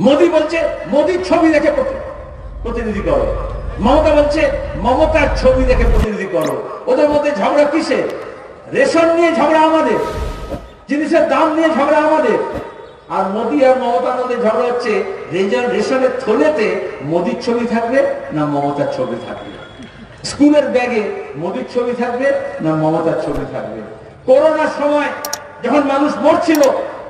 মোদি বলছে মোদির ছবি দেখে প্রতি- প্রতিনিধি করো। মমতা বলছে, মমতার ছবি দেখে প্রতিনিধি করো। ওদের মধ্যে ঝগড়া কিসে রেশন নিয়ে ঝগড়া আমাদের। জিনিসের দাম নিয়ে ঝগড়া আমাদের। আর মোদি আর মমতার মধ্যে ঝগড়া হচ্ছে রেশনের থলেতে মোদির ছবি থাকবে না মমতার ছবি থাকবে? স্কুলের ব্যাগে মোদির ছবি থাকবে না মমতার ছবি থাকবে? করোনার সময় যখন মানুষ মরছিল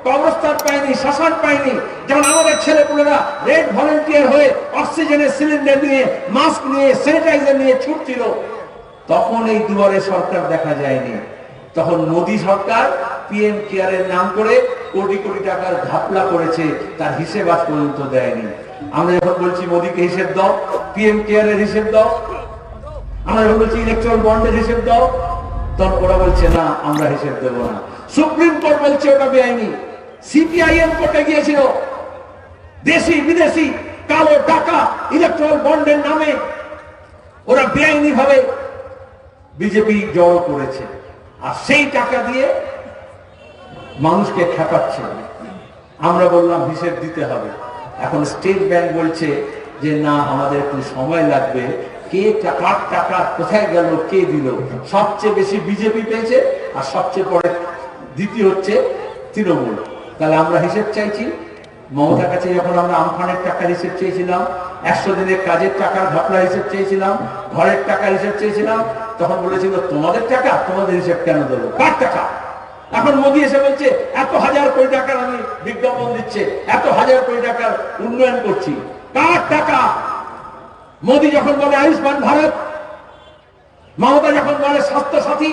কবরস্থান পায়নি, শ্মশান পায়নি। যখন আমাদের ছেলেপুলেরা রেড ভলেন্টিয়ার হয়ে অক্সিজেনের সিলিন্ডার নিয়ে, মাস্ক নিয়ে, স্যানিটাইজার নিয়ে ছুটছিল। তখন এই দুয়ারে সরকার দেখা যায়নি। তখন মোদী সরকার পিএম কেয়ারের নাম করে কোটি কোটি টাকার ঘাপলা করেছে, তার হিসেব আজ পর্যন্ত দেয়নি। আমরা যখন বলছি মোদীকে হিসেব দাও, পিএম কেয়ারের হিসেব দাও। আমরা যখন বলছি ইলেকট্রন বন্ডের হিসেব দাও। তখন ওরা বলছে, না, আমরা হিসেব দেবো না। সুপ্রিম কোর্ট বলছে, ওটা বেআইনি। সিপিআইএম কোর্টে গিয়েছিল। দেশি, বিদেশি, কালো টাকা ইলেকট্রাল বন্ডের নামে। ওরা বেআইনি ভাবে বিজেপি জড়ো করেছে। আর সেই টাকা দিয়ে মানুষকে খেপাচ্ছে আমরা বললাম, হিসেব দিতে হবে। এখন স্টেট ব্যাংক বলছে যে, না, আমাদের একটু সময় লাগবে। কে টাকার টাকা, কোথায় গেল, কে দিল? সবচেয়ে বেশি বিজেপি পেয়েছে, আর সবচেয়ে পরে দ্বিতীয় হচ্ছে তৃণমূল। তাহলে আমরা হিসেব চাইছি, মমতার কাছে যখন আমরা আমফানের টাকার হিসেব চেয়েছিলাম, একশো দিনের কাজের টাকার ঘটনার হিসেব চেয়েছিলাম, ঘরের টাকার হিসেব চেয়েছিলাম, তখন বলেছিল, তোমাদের টাকা, তোমাদের হিসেব কেন দেবো? কার টাকা? এখন মোদী এসে বলছে, এত হাজার কোটি টাকার আমি বিজ্ঞাপন দিচ্ছে, এত হাজার কোটি টাকার উন্নয়ন করছি, কার টাকা? মোদী যখন বলে, আয়ুষ্মান ভারত। মমতা যখন বলে স্বাস্থ্য সাথী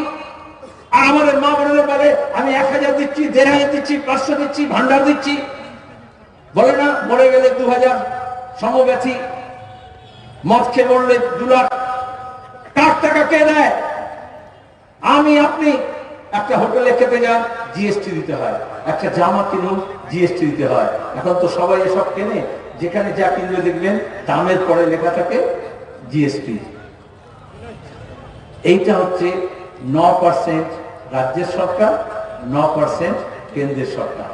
আর আমাদের মা বোনেদের বলে, আমি এক হাজার দিচ্ছি, দেড় হাজার দিচ্ছি, পাঁচশো দিচ্ছি, ভান্ডার দিচ্ছি। বলে না, মরে গেলে দু হাজার, সমব্যথী। মদ খেয়ে মরলে দু লাখ। কার টাকা কে দেয়? আমি, আপনি। একটা হোটেলে খেতে যান, জিএসটি দিতে হয়। একটা জামা কিনুন, জিএসটি দিতে হয়। এখন তো সবাই এসব কেনে। যেখানে যা কিনবে দেখবেন, দামের পরে লেখা থাকে জিএসটি। এইটা হচ্ছে ন পার্সেন্ট রাজ্যের সরকার ন পার্সেন্ট কেন্দ্রের সরকার।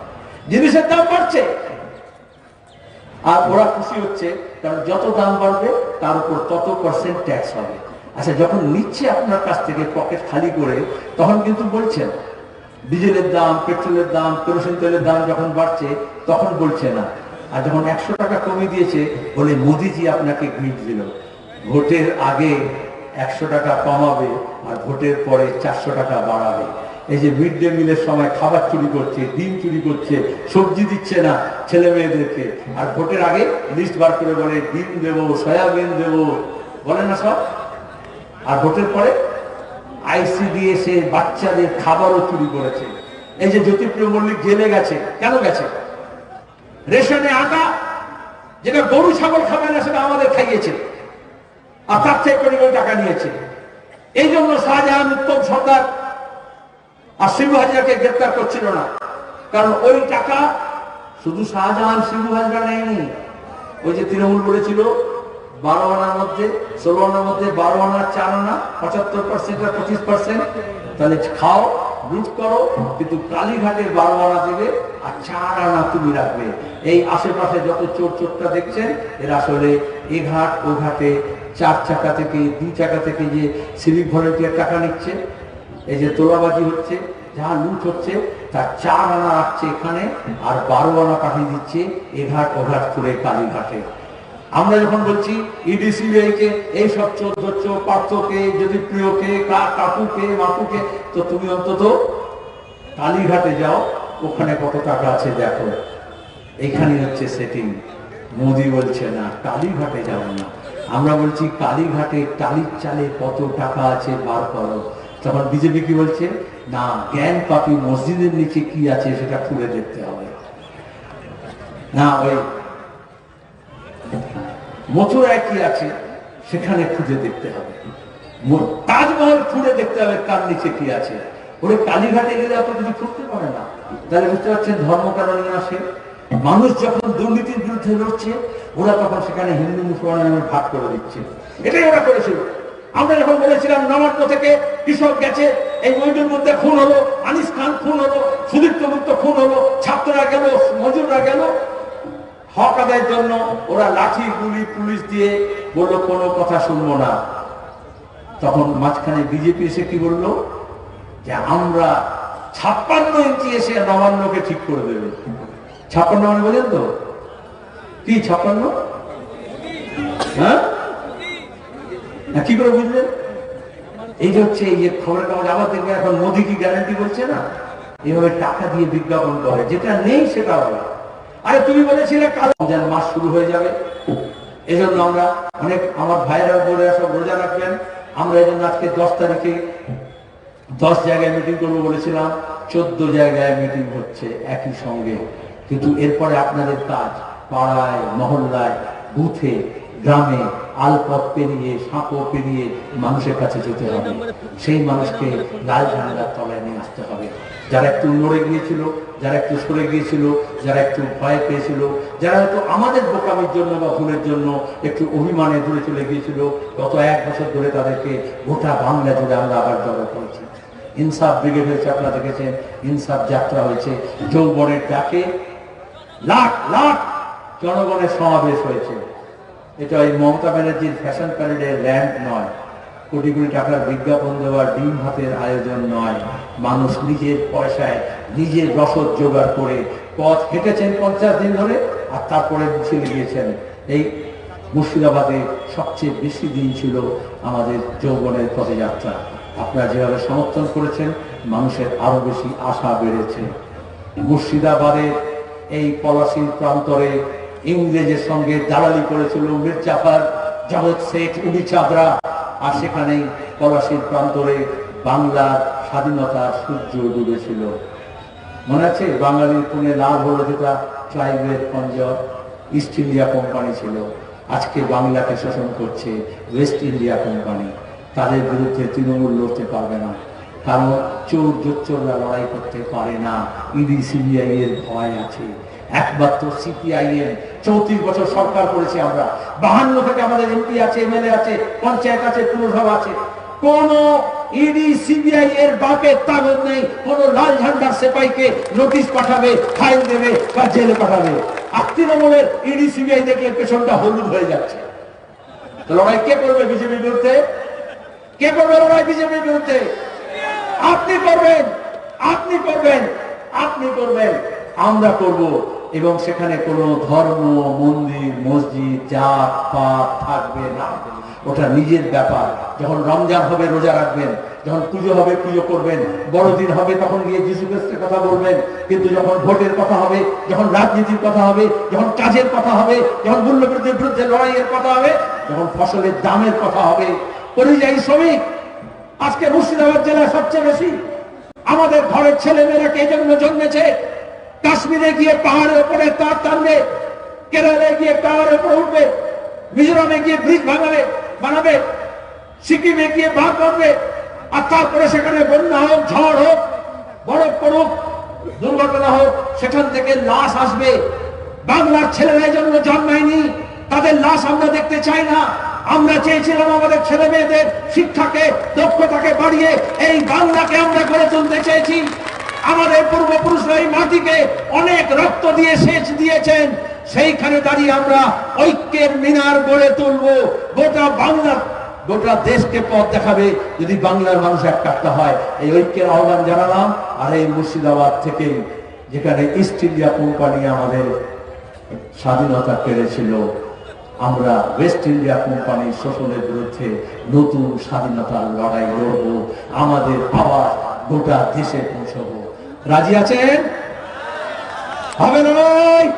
জিনিসের দাম বাড়ছে আর ওরা খুশি হচ্ছে, কারণ যত দাম বাড়বে, তার উপর তত পার্সেন্ট ট্যাক্স হবে। আচ্ছা যখন নিচ্ছে আপনার কাছ থেকে পকেট খালি করে, তখন কিন্তু বলছেন, ডিজেলের দাম, পেট্রোলের দাম, কেরোসিন তেলের দাম যখন বাড়ছে, তখন বলছে না। আর যখন একশো টাকা কমিয়ে দিয়েছে, বলে মোদিজি আপনাকে গিফট দিল। ভোটের আগে একশো টাকা কমাবে আর ভোটের পরে চারশো টাকা বাড়াবে। এই যে মিড ডে মিলের সময় খাবার চুরি করছে, ডিম চুরি করছে, সবজি দিচ্ছে না ছেলে মেয়েদেরকে আর ভোটের আগে লিস্ট বার করে বলে, ডিম দেবো, সয়াবিন দেবো। বলে না সব? আর ভোটের পরে আইসিডিএস এ বাচ্চাদের খাবারও চুরি করেছে। এই যে জ্যোতিপ্রিয় মল্লিক জেলে গেছে, কেন গেছে? রেশনে আটা, যেটা গরু ছাগল খাবে না, সেটা আমাদের খাইয়েছে। আর তার থেকে কোটি কোটি টাকা নিয়েছে। এই জন্য শাহজাহান উত্তম সরকার আর শিবু হাজারকে গ্রেপ্তার করছিল না। কারণ ওই টাকা শুধু শাহজাহান, শিবু হাজরা নেয়নি। ওই যে তৃণমূল বলেছিল, বারো আনার মধ্যে, ষোলো আনার মধ্যে বারো আনার চার আনা, পঁচাত্তর পার্সেন্ট আর পঁচিশ পার্সেন্ট তাহলে খাও, লুট করো, কিন্তু কালীঘাটের বারো আনা দেবে আর চার আনা তুমি রাখবে। এই আশেপাশে যত চোর চোরটা দেখছেন, এর আসলে এ ঘাট, ও ঘাটে চার চাকা থেকে, দুই চাকা থেকে যে সিভিক ভলেন্টিয়ার টাকা নিচ্ছে। এই যে তোলাবাজি হচ্ছে, যা লুট হচ্ছে, তার চার আনা আসছে এখানে, আর বারো আনা পাঠিয়ে দিচ্ছে এঘাট ওঘাট করে কালীঘাটে। আমরা যখন বলছি ইডিসিবিআই কে, এই সব চোদ্দ পার্থকে যদি প্রিয়কে কাকুকে মাকুকে তো তুমি অন্তত কালীঘাটে যাও, ওখানে কত টাকা আছে দেখো। এইখানে হচ্ছে সেটিং মোদি বলছে, না, কালীঘাটে যাও না। আমরা বলছি, কালীঘাটে টালির চালে কত টাকা আছে বার করো। তখন বিজেপি কি বলছে, না জ্ঞান পাপি মসজিদের নিচে কি আছে সেটা খুলে দেখতে হবে। না, ওই মথুরায় কি আছে সেখানে খুঁজে দেখতে হবে। তাজমহল খুঁজে দেখতে হবে কার নিচে কি আছে। ওরে কালীঘাটে গেলে এত কিছু খুঁজতে পারে না। তাহলে বুঝতে পারছেন ধর্ম কারণে আসে মানুষ যখন দুর্নীতির বিরুদ্ধে লড়ছে, ওরা তখন সেখানে হিন্দু মুসলমান নামে ভাগ করে দিচ্ছে। এটাই ওরা করেছিল। আমরা যখন বলেছিলাম, নবান্ন থেকে কৃষক গেছে, এই মজুর মধ্যে খুন হলো, আনিস খান খুন হলো, সুদীপ্ত গুপ্ত খুন হলো, ছাত্ররা গেল, মজুররা গেল। হক আদায়ের জন্য ওরা লাঠি, গুলি, পুলিশ দিয়ে বলল, কোনো কথা শুনব না। তখন মাঝখানে বিজেপি এসে কি বলল? যে আমরা ছাপ্পান্ন ইঞ্চি এসে নবান্নকে ঠিক করে দেবে। ছাপ্পান্ন মানে বোঝেন তো। কি ছাপ্পান্ন? হ্যাঁ? হ্যাঁ, কি করে বুঝলেন? এই যে হচ্ছে এই যে খবরের কাগজ আবার দেখবেন এখন মোদি কি গ্যারান্টি বলছে না? এইভাবে টাকা দিয়ে বিজ্ঞাপন করে যেটা নেই সেটা হবে। আরে তুমি বলেছিলে কাল। মাস শুরু হয়ে যাবে। এই জন্য আমরা অনেক আমার ভাইরা বলে সব রোজা রাখবেন। আমরা এই জন্য আজকে দশ তারিখে দশ জায়গায় মিটিং করব বলেছিলাম। চোদ্দ জায়গায় মিটিং হচ্ছে একই সঙ্গে। কিন্তু এরপরে আপনাদের কাজ, পাড়ায়, মহল্লায়, বুথে, গ্রামে আলপথ পেরিয়ে, সাঁকো পেরিয়ে মানুষের কাছে যেতে হবে। সেই মানুষকে লাল ঝান্ডার তলায় নিয়ে আসতে হবে। যারা একটু নড়ে গিয়েছিল, যারা একটু সরে গিয়েছিল, যারা একটু ভয় পেয়েছিল, যারা হয়তো আমাদের বোকামির জন্য বা ভুলের জন্য একটু অভিমানে দূরে চলে গিয়েছিল, গত এক বছর ধরে তাদেরকে গোটা বাংলা জুড়ে আমরা আবার জড়ো করেছি। ইনসাফ ব্রিগেড হয়েছে, আপনারা দেখেছেন, ইনসাফ যাত্রা হয়েছে। যৌবনের ডাকে লাখ লাখ জনগণের সমাবেশ হয়েছে। এটা ওই মমতা ব্যানার্জির ফ্যাশন প্যারেডের ল্যান্ড নয়। কোটি কোটি টাকার বিজ্ঞাপন দেওয়ার ডিম হাতের আয়োজন নয়। মানুষ নিজের পয়সায় নিজের রসদ জোগাড় করে পথ হেঁটেছেন পঞ্চাশ দিন ধরে আর তারপরে মিছিল গিয়েছেন। এই মুর্শিদাবাদে সবচেয়ে বেশি দিন ছিল আমাদের যৌবনের পথযাত্রা আপনারা যেভাবে সমর্থন করেছেন, মানুষের আরও বেশি আশা বেড়েছে। মুর্শিদাবাদের এই পলাশির প্রান্তরে ইংরেজের সঙ্গে দালালি করেছিল মির্জাফার জগৎ শেখ চাবরা আর সেখানেই পলাশির প্রান্তরে বাংলার স্বাধীনতার সূর্য ডুবেছিল। মনে আছে? বাঙালির পুনে লাভ হলো যেটা ক্লাইভের পঞ্জব ইস্ট ইন্ডিয়া কোম্পানি ছিল। আজকে বাংলাকে শোষণ করছে ওয়েস্ট ইন্ডিয়া কোম্পানি। তাদের বিরুদ্ধে তৃণমূল লড়তে পারবে না। কারণ চোর জোচ্চোররা লড়াই করতে পারে না। ইডি সিবিআই এর ভয় আছে। একমাত্র সিপিআইএম চৌত্রিশ বছর সরকার করেছে আমরা। বাহান্ন থেকে আমাদের এমপি আছে এমএলএ আছে, পঞ্চায়েত আছে, পুরসভা আছে। কোন ইডি সিবিআই এর বাপের তাগদ নেই। কোন লাল ঝান্ডার সেপাইকে নোটিশ পাঠাবে, ফাইল দেবে বা জেলে পাঠাবে। আর তৃণমূলের ইডি সিবিআই দেখলে পেছনটা হলুদ হয়ে যাচ্ছে। লড়াই কে করবে বিজেপির বিরুদ্ধে? কে করবে লড়াই বিজেপির বিরুদ্ধে? আপনি করবেন আপনি করবেন আপনি করবেন। আমরা করব এবং সেখানে কোনো ধর্ম, মন্দির, মসজিদ, জাত, পাত থাকবে না। ওটা নিজের ব্যাপার। যখন রমজান হবে, রোজা রাখবেন। যখন পুজো হবে, পুজো করবেন। বড়দিন হবে, তখন গিয়ে যিশু খ্রিস্টের কথা বলবেন। কিন্তু যখন ভোটের কথা হবে, যখন রাজনীতির কথা হবে, যখন কাজের কথা হবে, যখন মূল্যবৃদ্ধির বিরুদ্ধে লড়াইয়ের কথা হবে, যখন ফসলের দামের কথা হবে, পরিযায়ী শ্রমিক আজকে মুর্শিদাবাদ জেলায় সবচেয়ে বেশি আমাদের ঘরের ছেলে মেয়েরা কে জন্য জন্মেছে? কাশ্মীরে গিয়ে পাহাড়ের উপরে তার টানবে, কেরালে গিয়ে পাহাড়ের উপরে উঠবে, মিজোরামে গিয়ে ব্রিজ বানাবে বানাবে, সিকিমে গিয়ে বাঘ করবে আর তারপরে সেখানে বন্যা হোক, ঝড় হোক, বরফ পড়ুক, দুর্ঘটনা হোক, সেখান থেকে লাশ আসবে। বাংলার ছেলেরা জন্য জন্মায়নি, তাদের লাশ আমরা দেখতে চাই না। আমরা চেয়েছিলাম আমাদের ছেলে মেয়েদের শিক্ষাকে, দক্ষতাকে বাড়িয়ে এই বাংলাকে আমরা গড়ে তুলতে চেয়েছি। আমাদের পূর্বপুরুষরা এই মাটিকে অনেক রক্ত দিয়ে সেচ দিয়েছেন। সেইখানে দাঁড়িয়ে আমরা ঐক্যের মিনার গড়ে তুলবো। গোটা বাংলা, গোটা দেশকে পথ দেখাবে যদি বাংলার মানুষ একটা হয়। এই ঐক্যের আহ্বান জানালাম। আর এই মুর্শিদাবাদ থেকে যেখানে ইস্ট ইন্ডিয়া কোম্পানি আমাদের স্বাধীনতা কেড়েছিল আমরা ওয়েস্ট ইন্ডিয়া কোম্পানির শোষণের বিরুদ্ধে নতুন স্বাধীনতার লড়াই লড়ব, আমাদের আওয়াজ গোটা দেশে পৌঁছব। রাজি আছেন? হবে না নয়